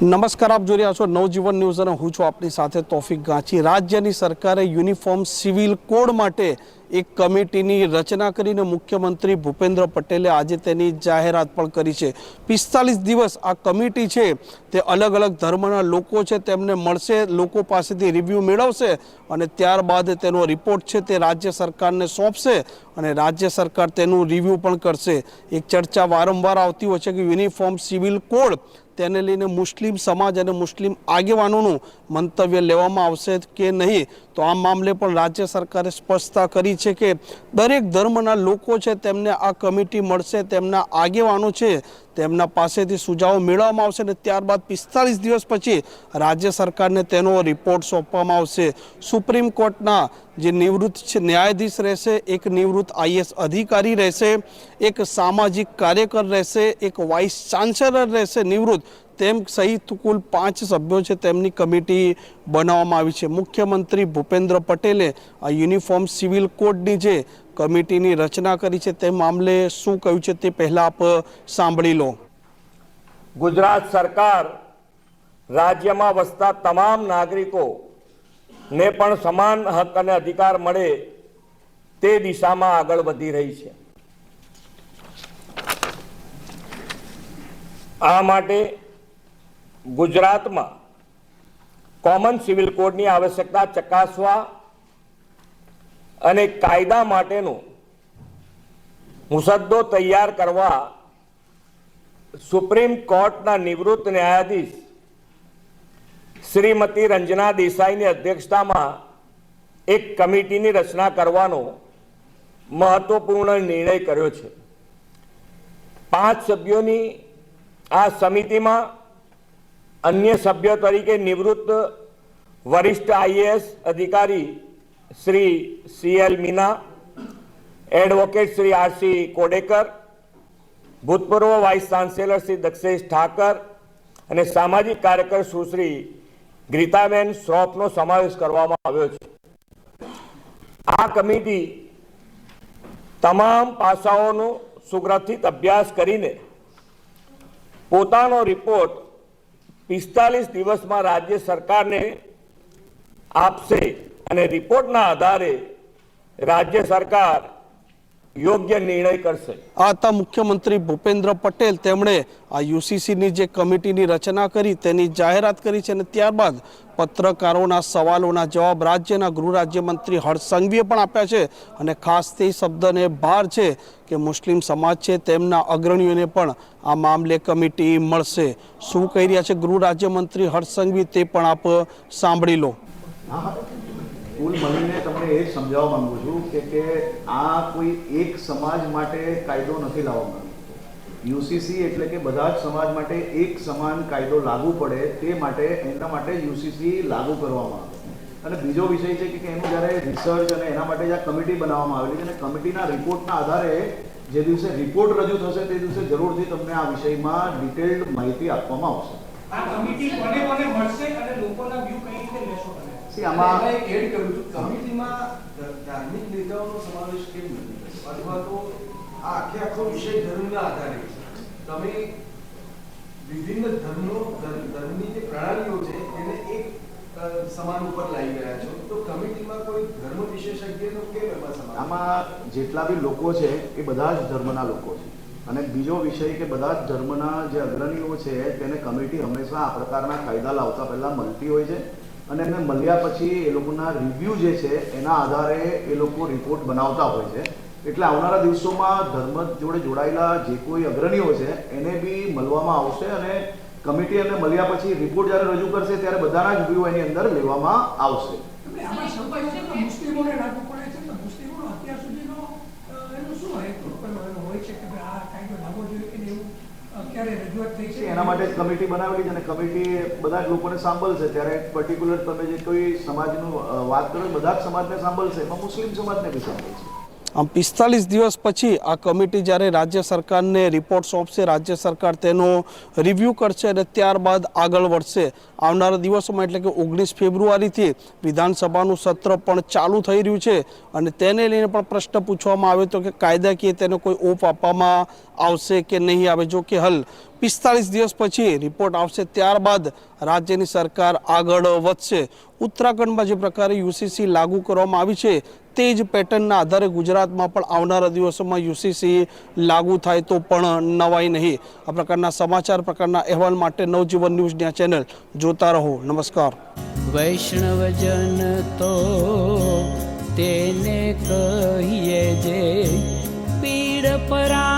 નમસ્કાર, આપ જોઈ રહ્યા છો નવજીવન ન્યૂઝ અને હું છું આપની સાથે તોફિક ગાંચી. રાજ્યની સરકારે યુનિફોર્મ સિવિલ કોડ માટે એક કમિટીની રચના કરીને મુખ્યમંત્રી ભૂપેન્દ્ર પટેલે આજે તેની જાહેરાત પણ કરી છે. પિસ્તાલીસ દિવસ આ કમિટી છે, તે અલગ અલગ ધર્મના લોકો છે, તેમને મળશે, લોકો પાસેથી રિવ્યૂ મેળવશે અને ત્યારબાદ તેનો રિપોર્ટ છે, તે રાજ્ય સરકારને સોંપશે અને રાજ્ય સરકાર તેનું રિવ્યૂ પણ કરશે. એક ચર્ચા વારંવાર આવતી હોય છે કે યુનિફોર્મ સિવિલ કોડ તેને લઈને મુસ્લિમ સમાજ અને મુસ્લિમ આગેવાનોનું મંતવ્ય લેવામાં આવશે કે નહીં, તો આ મામલે પણ રાજ્ય સરકારે સ્પષ્ટતા કરી છે કે દરેક ધર્મના લોકો છે, તેમને આ કમિટી મળશે, તેમના આગેવાનો છે તેમના પાસેથી સુઝાવો મેળવવામાં આવશે અને ત્યારબાદ પિસ્તાલીસ દિવસ પછી રાજ્ય સરકારને તેનો રિપોર્ટ સોંપવામાં આવશે. સુપ્રીમ કોર્ટના જે નિવૃત્ત ન્યાયાધીશ રહેશે, એક નિવૃત્ત આઈએસ અધિકારી રહેશે, એક સામાજિક કાર્યકર રહેશે, એક વાઇસ ચાન્સેલર રહેશે નિવૃત્ત. તેમ સહિત કુલ પાંચ સભ્યો છે તેમની કમિટી બનાવવામાં આવી છે. મુખ્યમંત્રી ભૂપેન્દ્ર પટેલે આ યુનિફોર્મ સિવિલ કોડની જે કમિટીની રચના કરી છે તે મામલે શું કહ્યું છે તે પહેલાં આપ સાંભળી લો. ગુજરાત સરકાર રાજ્યમાં વસતા તમામ નાગરિકો ને પણ સમાન હક અને અધિકાર મળે તે દિશામાં આગળ વધી રહી છે. આ માટે ગુજરાતમાં કોમન સિવિલ કોડની આવશ્યકતા ચકાસવા અને કાયદા માટેનો મુસદ્દો તૈયાર કરવા સુપ્રીમ કોર્ટના નિવૃત્ત ન્યાયાધીશ શ્રીમતી રંજના દેસાઈની અધ્યક્ષતામાં એક કમિટીની રચના કરવાનો મહત્વપૂર્ણ નિર્ણય કર્યો છે. પાંચ સભ્યોની આ સમિતિમાં અન્ય સભ્યો તરીકે નિવૃત્ત વરિષ્ઠ આઈએએસ અધિકારી Shri C L Meena, advocate Shri RC Kodekar, ભૂતપૂર્વ વાઇસ ચાન્સેલર શ્રી દક્ષેશ ઠાકર અને સામાજિક કાર્યકર સુશ્રી ગ્રીતાબેન શ્રોફનો સમાવેશ કરવામાં આવ્યો છે. આ કમિટી તમામ પાસાઓનો સુગ્રથિત અભ્યાસ કરીને પોતાનો રિપોર્ટ પિસ્તાલીસ દિવસમાં રાજ્ય સરકારને આપશે. અને રિપોર્ટના આધારે રાજ્ય સરકાર યોગ્ય નિર્ણય કરશે. આ હતા મુખ્યમંત્રી ભૂપેન્દ્ર પટેલ. તેમણે આ યુસીસીની જે કમિટીની રચના કરી તેની જાહેરાત કરી છે અને ત્યારબાદ પત્રકારોના સવાલોના જવાબ રાજ્યના ગૃહ રાજ્યમંત્રી હર્ષ સંઘવીએ પણ આપ્યા છે. અને ખાસ તે શબ્દને ભાર છે કે મુસ્લિમ સમાજ છે તેમના અગ્રણીઓને પણ આ મામલે કમિટી મળશે. શું કહી રહ્યા છે ગૃહ રાજ્યમંત્રી હર્ષ સંઘવી તે પણ આપ સાંભળી લો. કુલ મળીને તમને એ સમજાવવા માંગુ છું કે કે આ કોઈ એક સમાજ માટે કાયદો નથી લાવવા માંગતો. યુસીસી એટલે કે બધા જ સમાજ માટે એક સમાન કાયદો લાગુ પડે તે માટે, એના માટે યુસીસી લાગુ કરવામાં આવે. અને બીજો વિષય છે કે કે એનું જ્યારે રિસર્ચ અને એના માટે જે કમિટી બનાવવામાં આવેલી છે અને કમિટીના રિપોર્ટના આધારે જે દિવસે રિપોર્ટ રજૂ થશે તે દિવસે જરૂરથી તમને આ વિષયમાં ડિટેલ્ડ માહિતી આપવામાં આવશે. આ કમિટી કોને કોને મળશે અને લોકોના વ્યૂ કઈ રીતે લેશો આમાં એક એડ કરું છું કમિટીમાં ધાર્મિક નેતાઓનો સમાવેશ કેમ નથી અથવા તો આ આખે આખો વિષય ધર્મના આધારે છે. તમે વિભિન્ન ધર્મો ધર્મની જે પ્રણાલીઓ છે એને એક સમાન ઉપર લાવી રહ્યા છો. તો કમિટીમાં કોઈ ધર્મ વિશેષજ્ઞનો કેમ એમાં આમાં જેટલા બી લોકો છે એ બધા જ ધર્મના લોકો છે. અને બીજો વિષય કે બધા જ ધર્મના જે અગ્રણીઓ છે તેને કમિટી હંમેશા આ પ્રકારના કાયદા લાવતા પહેલા મળતી હોય છે. અને એને મળ્યા પછી એ લોકોના રિવ્યૂ જે છે, એના આધારે એ લોકો રિપોર્ટ બનાવતા હોય છે. એટલે આવનારા દિવસોમાં ધર્મ જોડે જોડાયેલા જે કોઈ અગ્રણીઓ છે, એને બી મળવામાં આવશે અને કમિટી એને મળ્યા પછી રિપોર્ટ જ્યારે રજૂ કરશે, ત્યારે બધાના જ વ્યૂ એની અંદર લેવામાં આવશે. અત્યાર સુધીનો શું હોય? છે કે આ કાયદો લાવવો જોઈએ કે નહીં એવું અ, રજૂઆત થઈ છે. એના માટે કમિટી બનાવેલી છે અને કમિટી બધા જ લોકોને સાંભળશે. ત્યારે પર્ટિક્યુલર તમે જે કોઈ સમાજનું વાત કરો બધા જ સમાજને સાંભળશે. એમાં મુસ્લિમ સમાજને બી સાંભળશે. આમ પિસ્તાલીસ દિવસ પછી આ કમિટી જ્યારે રાજ્ય સરકારને રિપોર્ટ સોંપશે, રાજ્ય સરકાર તેનો રિવ્યૂ કરશે અને ત્યારબાદ આગળ વધશે. આવનારા દિવસોમાં એટલે કે ઓગણીસ ફેબ્રુઆરીથી વિધાનસભાનું સત્ર પણ ચાલુ થઈ રહ્યું છે અને તેને લઈને પણ પ્રશ્ન પૂછવામાં આવ્યો હતો કે કાયદાકીય તેને કોઈ ઓપ આપવામાં આવશે કે નહીં આવે? જો કે હલ પિસ્તાલીસ દિવસ પછી રિપોર્ટ આવશે, ત્યારબાદ રાજ્યની સરકાર આગળ વધશે. ઉત્તરાખંડમાં જે પ્રકારે યુસીસી લાગુ કરવામાં આવી છે તે જ પેટર્નના આધારે ગુજરાતમાં પણ આવનારા દિવસોમાં યુસીસી લાગુ થાય તો પણ નવાઈ નહીં. આ પ્રકારના સમાચાર, પ્રકારના અહેવાલ માટે નવજીવન ન્યૂઝની આ ચેનલ જોતા રહો. નમસ્કાર. વૈષ્ણવજન તો તેને કહીએ જે પીડ પરાઈ